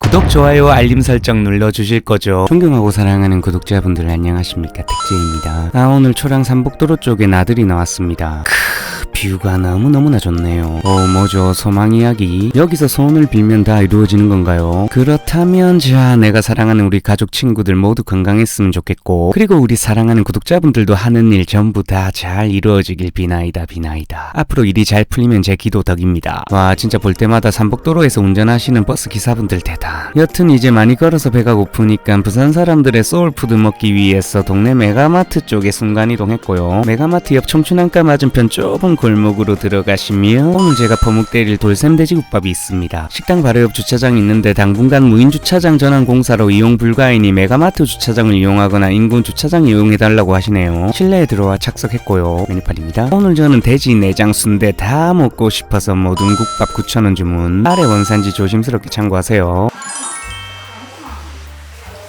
구독, 좋아요, 알림 설정 눌러주실 거죠? 존경하고 사랑하는 구독자분들 안녕하십니까 택재입니다. 아 오늘 초량 삼복도로 쪽에 나들이 나왔습니다. 크 뷰가 너무너무나 좋네요. 어 뭐죠 소망 이야기 여기서 소원을 빌면 다 이루어지는 건가요? 그렇다면 자 내가 사랑하는 우리 가족 친구들 모두 건강했으면 좋겠고 그리고 우리 사랑하는 구독자분들도 하는 일 전부 다 잘 이루어지길 비나이다 비나이다. 앞으로 일이 잘 풀리면 제 기도 덕입니다. 와 진짜 볼 때마다 삼복도로에서 운전하시는 버스 기사분들 대단. 여튼 이제 많이 걸어서 배가 고프니까 부산 사람들의 소울푸드 먹기 위해서 동네 메가마트 쪽에 순간 이동했고요. 메가마트 옆 청춘안가 맞은편 좁은 골 목으로 들어가시면 오늘 제가 퍼묵 때릴 돌샘 돼지국밥이 있습니다. 식당 바로 옆 주차장이 있는데 당분간 무인 주차장 전환 공사로 이용 불가이니 메가마트 주차장을 이용하거나 인근 주차장 이용해달라고 하시네요. 실내에 들어와 착석했고요. 메뉴판입니다. 오늘 저는 돼지 내장 순대 다 먹고 싶어서 모든 국밥 9,000원 주문. 아래 원산지 조심스럽게 참고하세요.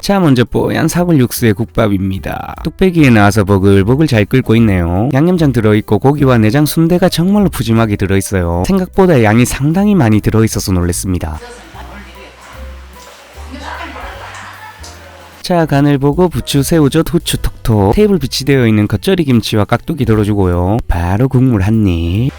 자 먼저 뽀얀 사골 육수의 국밥입니다. 뚝배기에 나와서 버글버글 잘 끓고 있네요. 양념장 들어있고 고기와 내장 순대가 정말로 푸짐하게 들어있어요. 생각보다 양이 상당히 많이 들어있어서 놀랬습니다. 자 간을 보고 부추, 새우젓, 후추 톡톡 테이블 비치되어 있는 겉절이 김치와 깍두기 덜어주고요. 바로 국물 한 입.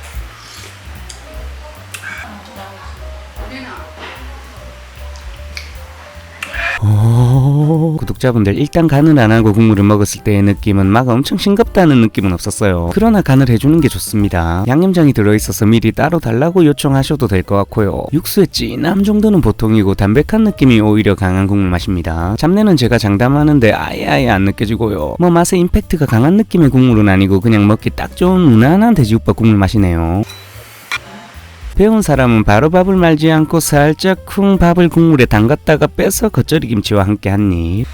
구독자분들 일단 간을 안 하고 국물을 먹었을 때의 느낌은 막 엄청 싱겁다는 느낌은 없었어요. 그러나 간을 해주는 게 좋습니다. 양념장이 들어있어서 미리 따로 달라고 요청하셔도 될 것 같고요. 육수의 진함 정도는 보통이고 담백한 느낌이 오히려 강한 국물 맛입니다. 잡내는 제가 장담하는데 아예 아예 안 느껴지고요. 뭐 맛의 임팩트가 강한 느낌의 국물은 아니고 그냥 먹기 딱 좋은 무난한 돼지국밥 국물 맛이네요. 배운 사람은 바로 밥을 말지 않고 살짝 쿵 밥을 국물에 담갔다가 빼서 겉절이 김치와 함께 한 입.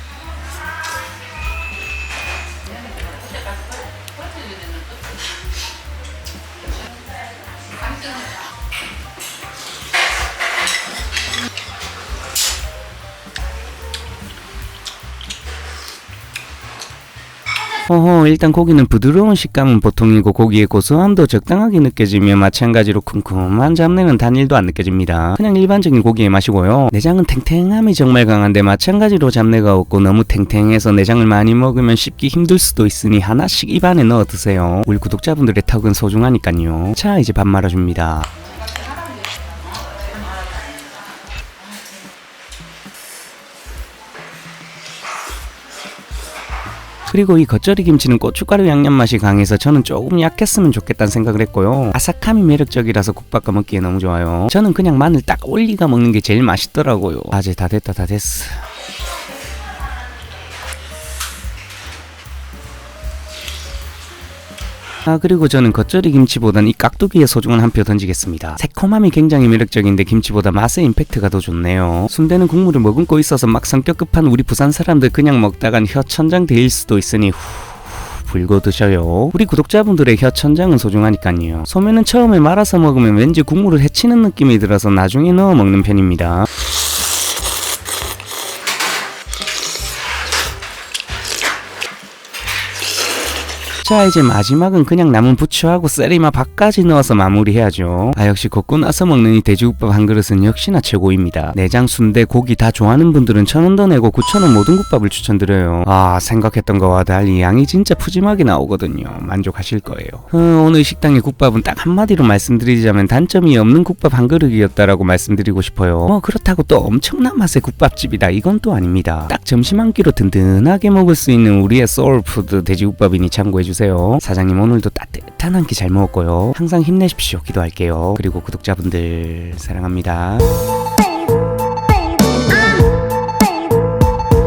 어허 일단 고기는 부드러운 식감은 보통이고 고기의 고소함도 적당하게 느껴지며 마찬가지로 쿰쿰한 잡내는 단일도 안 느껴집니다. 그냥 일반적인 고기의 맛이고요. 내장은 탱탱함이 정말 강한데 마찬가지로 잡내가 없고 너무 탱탱해서 내장을 많이 먹으면 씹기 힘들 수도 있으니 하나씩 입안에 넣어 드세요. 우리 구독자분들의 턱은 소중하니까요. 자 이제 밥 말아줍니다. 그리고 이 겉절이 김치는 고춧가루 양념 맛이 강해서 저는 조금 약했으면 좋겠다는 생각을 했고요. 아삭함이 매력적이라서 국밥과 먹기에 너무 좋아요. 저는 그냥 마늘 딱 올리가 먹는 게 제일 맛있더라고요. 아, 이제 다 됐다, 다 됐어. 아 그리고 저는 겉절이 김치보단 이 깍두기에 소중한 한 표 던지겠습니다. 새콤함이 굉장히 매력적인데 김치보다 맛의 임팩트가 더 좋네요. 순대는 국물을 머금고 있어서 막 성격 급한 우리 부산 사람들 그냥 먹다간 혀 천장 데일 수도 있으니 후 불고 드셔요. 우리 구독자분들의 혀 천장은 소중하니까요. 소면은 처음에 말아서 먹으면 왠지 국물을 해치는 느낌이 들어서 나중에 넣어 먹는 편입니다. 자 이제 마지막은 그냥 남은 부추하고 셀이마 밥까지 넣어서 마무리해야죠. 아 역시 걷고 나서 먹는 이 돼지국밥 한 그릇은 역시나 최고입니다. 내장 순대 고기 다 좋아하는 분들은 천원 더 내고 구천 원 모든 국밥을 추천드려요. 아 생각했던 거와 달리 양이 진짜 푸짐하게 나오거든요. 만족하실 거예요. 어, 오늘 식당의 국밥은 딱 한마디로 말씀드리자면 단점이 없는 국밥 한 그릇이었다라고 말씀드리고 싶어요. 뭐 그렇다고 또 엄청난 맛의 국밥집이다. 이건 또 아닙니다. 딱 점심 한 끼로 든든하게 먹을 수 있는 우리의 소울푸드 돼지국밥이니 참고해주 세요. 사장님 오늘도 따뜻한 한 끼 잘 먹었고요. 항상 힘내십시오. 기도할게요. 그리고 구독자분들 사랑합니다